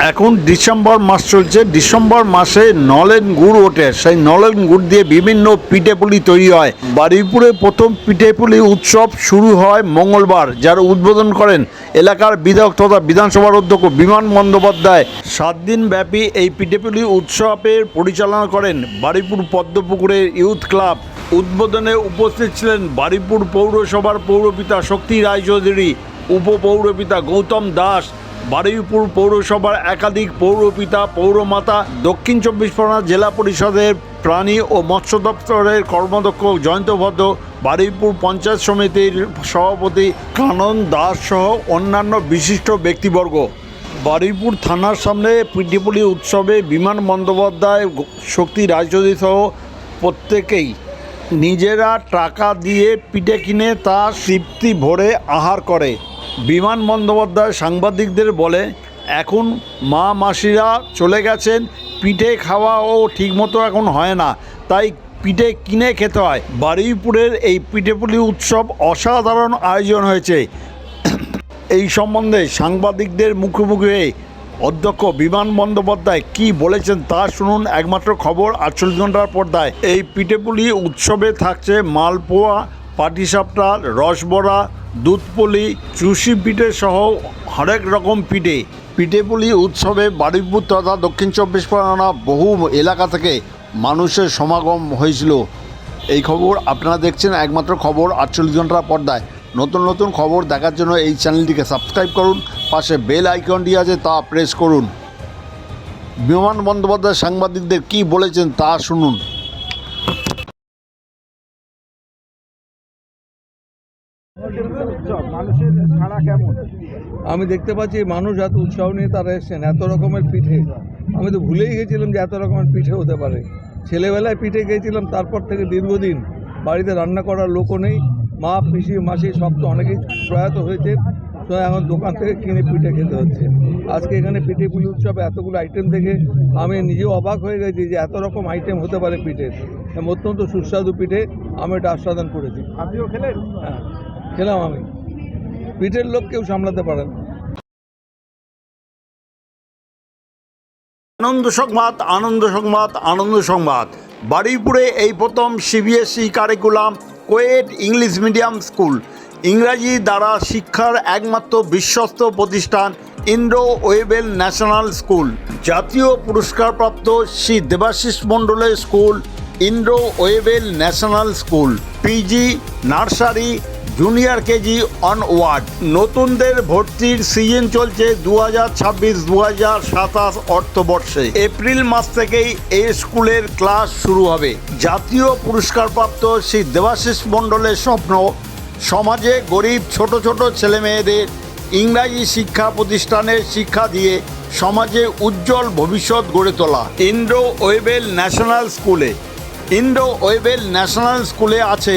এখন ডিসেম্বর মাস চলছে। ডিসেম্বর মাসে নলেন গুড় ওঠে। সেই নলেন গুড় দিয়ে বিভিন্ন পিঠেপুলি তৈরি হয়। বারুইপুরে প্রথম পিঠেপুলি উৎসব শুরু হয় মঙ্গলবার, যার উদ্বোধন করেন এলাকার বিধায়ক তথা বিধানসভার অধ্যক্ষ বিমান বন্দ্যোপাধ্যায়। সাত দিন ব্যাপী এই পিঠেপুলি উৎসবের পরিচালনা করেন বারুইপুর পদ্মপুকুরের ইউথ ক্লাব। উদ্বোধনে উপস্থিত ছিলেন বারুইপুর পৌরসভার পৌরপিতা শক্তি রায়চৌধুরী, উপপৌরপিতা গৌতম দাস বারুইপুর পৌরসভার একাধিক পৌরপিতা, পৌরমাতা, দক্ষিণ চব্বিশ পরগনা জেলা পরিষদের প্রাণী ও মৎস্য দপ্তরের কর্মদক্ষ জয়ন্ত ভদ্র, বারুইপুর পঞ্চায়েত সমিতির সভাপতি কানন দাস সহ অন্যান্য বিশিষ্ট ব্যক্তিবর্গ। বারুইপুর থানার সামনে পিটিপুলি উৎসবে বিমান বন্দ্যোপাধ্যায় শক্তি রায়চৌধুরী সহ প্রত্যেকেই নিজেরা টাকা দিয়ে পিঠে কিনে তা তৃপ্তি ভরে আহার করে। বিমান বন্দ্যোপাধ্যায় সাংবাদিকদের বলে, এখন মা মাসিরা চলে গেছেন, পিঠে খাওয়াও ঠিকমতো এখন হয় না, তাই পিঠে কিনে খেতে হয়। বারুইপুরের এই পিঠেপুলি উৎসব অসাধারণ আয়োজন হয়েছে। এই সম্বন্ধে সাংবাদিকদের মুখোমুখি হয়ে অধ্যক্ষ বিমান বন্দ্যোপাধ্যায় কি বলেছেন তা শুনুন একমাত্র খবর আটচল্লিশ ঘণ্টার পর্দায়। এই পিঠেপুলি উৎসবে থাকছে মালপোয়া, পাটিসাপটা, রসবড়া দুধপুলি, চুষি পিঠে সহ হরেক রকম পিঠে। পিঠেপুলি উৎসবে বারুইপুর তথা দক্ষিণ চব্বিশ পরগনা বহু এলাকা থেকে মানুষের সমাগম হয়েছিল। এই খবর আপনারা দেখছেন একমাত্র খবর আটচল্লিশ ঘণ্টা পর্দায়। নতুন নতুন খবর দেখার জন্য এই চ্যানেলটিকে সাবস্ক্রাইব করুন, পাশে বেল আইকনটি আছে তা প্রেস করুন। বিমান বন্দ্যোপাধ্যায় সাংবাদিকদের কি বলেছেন তা শুনুন। আমি দেখতে পাচ্ছি মানুষ এত উৎসাহ নিয়ে তারা এসছেন এত রকমের পিঠে। আমি তো ভুলেই গেছিলাম যে এত রকমের পিঠে হতে পারে। ছেলেবেলায় পিঠে খেয়েছিলাম তারপর থেকে দীর্ঘদিন বাড়িতে রান্না করার লোকও নেই। মা পিসি মাসি সব তো অনেকেই প্রয়াত হয়েছে তো এখন দোকান থেকে কিনে পিঠে খেতে হচ্ছে। আজকে এখানে পিঠে পুলি উৎসবে এতগুলো আইটেম দেখে আমি নিজেও অবাক হয়ে গেছি যে এত রকম আইটেম হতে পারে পিঠে। অত্যন্ত সুস্বাদু পিঠে আমি এটা আস্বাদন করেছি। আপনিও খেলেন? হ্যাঁ। খেলাম আমি। পিঠের লোক কেউ সামলাতে পারেন আনন্দ সংবাদ আনন্দ সংবাদ আনন্দ সংবাদ। বারুইপুরে এই প্রথম CBSE curriculum co-ed English medium school. ইংরাজি দ্বারা শিক্ষার একমাত্র বিশ্বস্ত প্রতিষ্ঠান ইন্ডো ওয়েবেল ন্যাশনাল স্কুল। জাতীয় পুরস্কারপ্রাপ্ত শ্রী দেবাশিস মণ্ডলের school Indo Webel National School. PG nursery junior KG onward নতুনদের ভর্তির সিজন চলছে দু হাজার ছাব্বিশ দু হাজার সাতাশ অর্থবর্ষে। এপ্রিল মাস থেকেই এই স্কুলের ক্লাস শুরু হবে। জাতীয় পুরস্কারপ্রাপ্ত শ্রী দেবাশিস মণ্ডলের স্বপ্ন, সমাজে গরিব ছোট ছোট ছেলে মেয়েদের ইংরাজি শিক্ষা প্রতিষ্ঠানের শিক্ষা দিয়ে সমাজে উজ্জ্বল ভবিষ্যৎ গড়ে তোলা। ইন্ডো ওয়েবেল ন্যাশনাল স্কুলে। ইন্ডো ওয়েবেল ন্যাশনাল স্কুলে আছে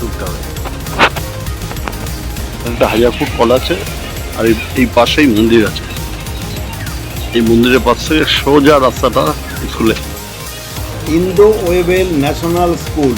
ঢুকতে হবে। একটা হাজার ফুট কল আছে আর এই- এই পাশেই মন্দির আছে। এই মন্দিরের পাশ থেকে সোজা রাস্তাটা স্কুলে ইন্দো ওয়েবেল ন্যাশনাল স্কুল।